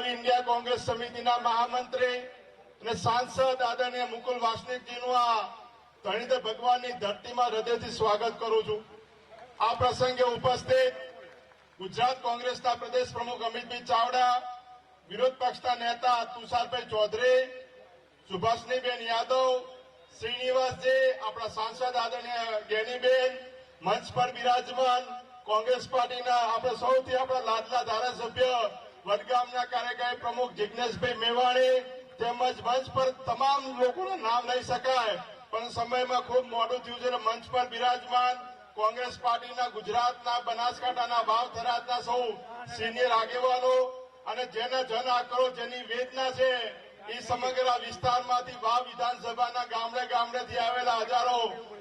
All India Congress સમિતિના મહામંત્રી અને સાંસદ આદરણીય મુકુલ વાસનિકજીનું આ ધણીધર ભગવાનની ધરતીમાં હૃદયથી સ્વાગત કરું છું. આ પ્રસંગે ઉપસ્થિત ગુજરાત કોંગ્રેસના પ્રદેશ પ્રમુખ અમિતભાઈ ચાવડા, વિરોધ પક્ષના નેતા તુષારભાઈ ચૌધરી, સુભાષનીબેન યાદવ, શ્રીનિવાસજી, આપણા સાંસદ આદરણીય ગેનીબેન, મંચ પર બિરાજમાન કોંગ્રેસ પાર્ટીના આપણે સૌથી આપણા લાદલા ધારાસભ્ય વડગામના કાર્યકારી પ્રમુખ જિજ્ઞેશભાઈ મેવાણી તેમજ મંચ પર તમામ લોકોના નામ લઈ શકાય, પણ સમયમાં ખૂબ મોડું થયું છે મંચ પર બિરાજમાન કોંગ્રેસ પાર્ટીના ગુજરાતના બનાસકાંઠાના વાવ થરાદના સૌ સિનિયર આગેવાનો અને જેના જન આક્રોશ, જેની વેદના છે, એ સમગ્ર વિસ્તારમાંથી વાવ વિધાનસભાના ગામડે ગામડેથી આવેલા હજારો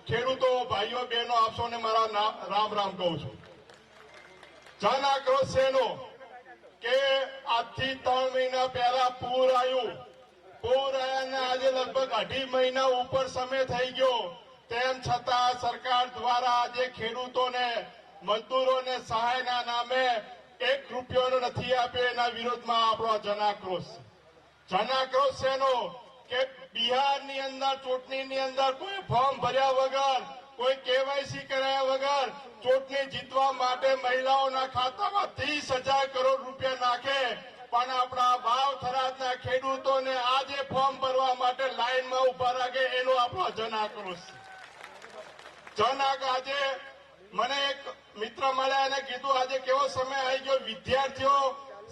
ખેડૂતો, ભાઈઓ, બહેનો આપશોને મારા નામ, રામ રામ કહું છું. જન આક્રોશ એનો કે આજથી ત્રણ મહિના પહેલા પૂર આવ્યું પૂર આવ્યાને આજે લગભગ અઢી મહિના ઉપર સમય થઈ ગયો. તેમ છતાં સરકાર દ્વારા આજે ખેડૂતોને, મજદૂરોને સહાયના નામે એક રૂપિયો નથી આપ્યો, એના વિરોધમાં આપણો જનાક્રોશ જનાક્રોશ એનો કે બિહારની અંદર, ચૂંટણીની અંદર કોઈ ફોર્મ ભર્યા વગર કોઈ કેવાયસી કરાયા વગર ચૂંટણી જીતવા માટે મહિલાઓના ખાતામાં ત્રીસ હજાર કરોડ રૂપિયા નાખે. પણ આપણા ભાવ થરાદના ખેડૂતોને આજે ફોર્મ ભરવા માટે લાઈનમાં ઊભા રાખે એનો આપણો જન આક્રોશ જન આજે મને એક મિત્ર મળ્યા અને કીધું, આજે કેવો સમય આવી ગયો? વિદ્યાર્થીઓ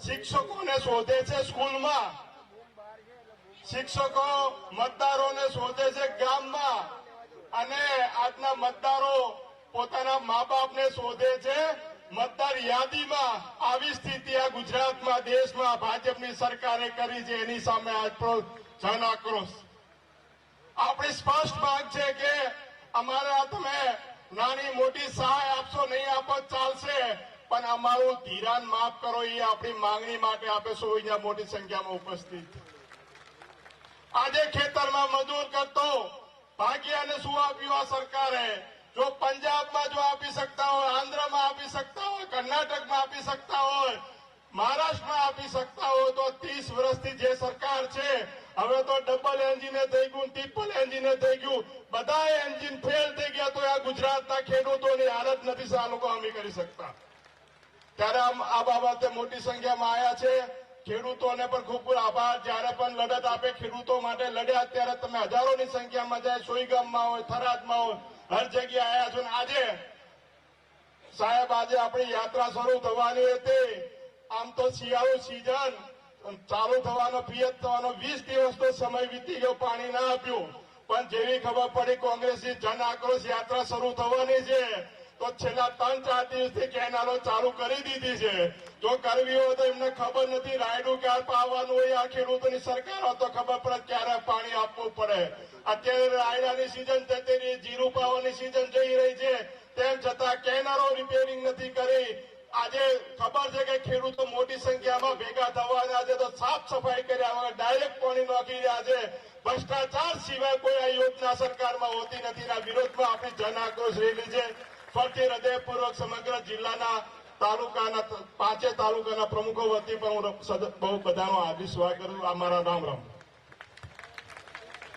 શિક્ષકોને શોધે છે સ્કૂલમાં. શિક્ષકો મતદારોને શોધે છે ગામમાં. અને આજના મતદારો પોતાના મા બાપને શોધે છે, મતદાર યાદીમાં આવી સ્થિતિ આ ગુજરાતમાં, દેશમાં ભાજપની સરકારે કરી છે, એની સામે આજ જન આક્રોશ. આપણી સ્પષ્ટ માંગ છે કે અમારા તમે નાની મોટી સહાય આપશો, નહીં આપો ચાલશે, પણ અમારું ધિરાણ માફ કરો, એ આપણી માંગણી માટે આપે સૌ અહીંયા મોટી સંખ્યામાં ઉપસ્થિત. આજે ખેતરમાં મજૂર કરતો ભાગ્યાને શું આપ્યું આ સરકારે? જો પંજાબમાં જો આપી શકતા હોય, આંધ્રમાં આપી શકતા હોય, કર્ણાટકમાં આપી શકતા હોય, મહારાષ્ટ્રમાં આપી શકતા હોય, તો ત્રીસ વર્ષથી જે સરકાર છે, હવે તો ડબલ એન્જિને થઈ ગયું ટ્રિપલ એન્જિને થઈ ગયું. બધા એન્જિન ફેલ થઈ ગયા તો આ ગુજરાતના ખેડૂતોની હાલત નથી આ લોકો અમી કરી શકતા. ત્યારે આ બાબતે મોટી સંખ્યામાં આવ્યા છે. ખેડૂતોને પણ ખૂબ આભાર. જ્યારે પણ લડત આપે ખેડૂતો માટે લડ્યા ત્યારે તમે હજારોની સંખ્યામાં જાય સોઈગામમાં હોય, થરાદમાં હોય, હર જગ્યાએ આવ્યા છો. આજે સાહેબ, આજે આપણી યાત્રા શરૂ થવાની હતી. આમ તો શિયાળુ સિઝન ચાલુ થવાનો, પિયત થવાનો વીસ દિવસનો સમય વીતી ગયો, પાણી ના આપ્યું. પણ જેવી ખબર પડી, કોંગ્રેસની જન આક્રોશ યાત્રા શરૂ થવાની છે. તો છેલ્લા ત્રણ ચાર દિવસથી કેનાલો ચાલુ કરી દીધી છે. જો કરવી હોય તો એમને ખબર નથી રાયડું ક્યારે પાવાનું હોય આ ખેડૂતોની સરકાર તો ખબર પડે ક્યારે પાણી આપવું પડે. અત્યારે રાયડાની સિઝન જતી રહી જીરું પાવાની સિઝન જઈ રહી છે. તેમ છતાં કેનાલો રિપેરિંગ નથી કરી. આજે ખબર છે કે ખેડૂતો મોટી સંખ્યામાં ભેગા થવાના છે, તો સાફ સફાઈ કર્યા વગર ડાયરેક્ટ પાણી નાખી રહ્યા છે. ભ્રષ્ટાચાર સિવાય કોઈ આ યોજના સરકારમાં હોતી નથી. વિરોધમાં આપણી જન આક્રોશ રેલી છે. ફરીથી હૃદયપૂર્વક સમગ્ર જિલ્લાના તાલુકાના પાંચે તાલુકાના પ્રમુખો વતી પણ હું બહુ બધાનો હાર્દિક સ્વાગત કરું આ મારા રામ રામ.